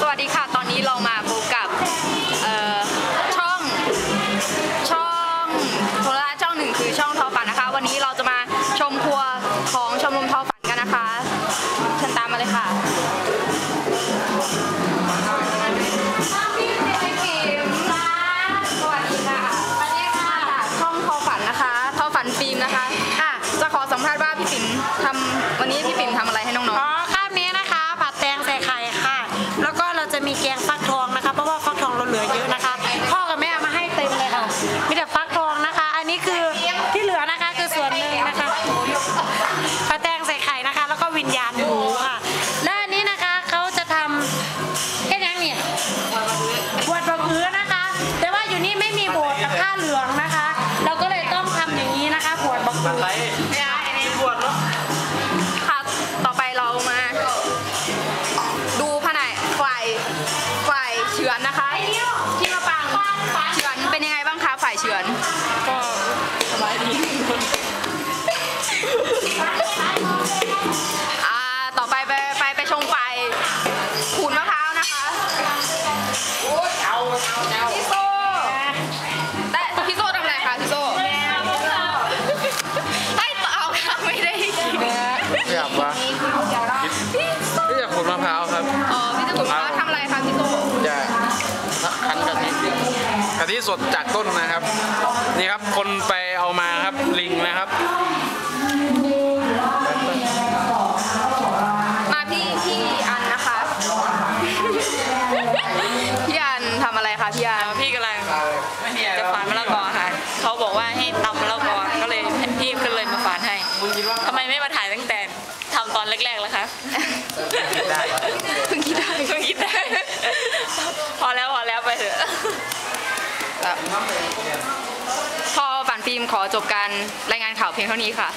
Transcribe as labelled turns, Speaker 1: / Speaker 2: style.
Speaker 1: สวัสดีค่ะ ตอนนี้เรามาพบกับช่องช่องโทรทัศน์ช่องหนึ่งคื
Speaker 2: อช่องทอฝันนะคะ วันนี้เราจะมาชมครัวของชมรมทอฝันกันนะคะเชิญตามมาเลยค่ะทอฝันฟิล์มนะคะอะจะขอสัมภาษณ์ว่าพี่ปิ่มทำ
Speaker 1: วันนี้พี่ปิ่มทำ
Speaker 2: อะไรให้ อเยอะนะคะ พ่อกับแม่เอามาให้เต็มเลยค่ะมีแต่ฟักทองนะคะ อันนี้คือที่เหลือนะคะคือส่วนหนึ่งนะคะผัดแตงใส่ไข่นะคะ แล้วก็วิญญาณหมูค่ะและอันนี้นะคะเขาจะทำแค่ยังเนี่ยบวชบังอื้อนะคะ แต่ว่าอยู่นี่ไม่มีโบสถ์กับผ้าเหลืองนะคะ เราก็เลยต้องทำอย่างนี้นะคะบวชบังอื้อ สด
Speaker 1: จา
Speaker 3: กต้นนะครับ นี่ครับคนไปเอามาครับลิงนะครับ
Speaker 1: มาพี่พี่อันนะคะ พี่อันทำอะไรคะพี่อัน
Speaker 4: พี่กำลังจะฝานมะละกอค่ะ เขาบอกว่าให้ตำมะละกอก็เลยพี่ก็เลยมาฝานให้ทำไมไม่มาถ่ายตั้งแต่ทำตอนแรกๆล่ะคะ
Speaker 3: ได้
Speaker 1: เพิ่งคิดได้
Speaker 4: เพิ่งคิดได้พอแล้ว
Speaker 1: ครับพอฝันฟิล์มขอจบการรายงานข่าวเพียงเท่านี้ค่ะ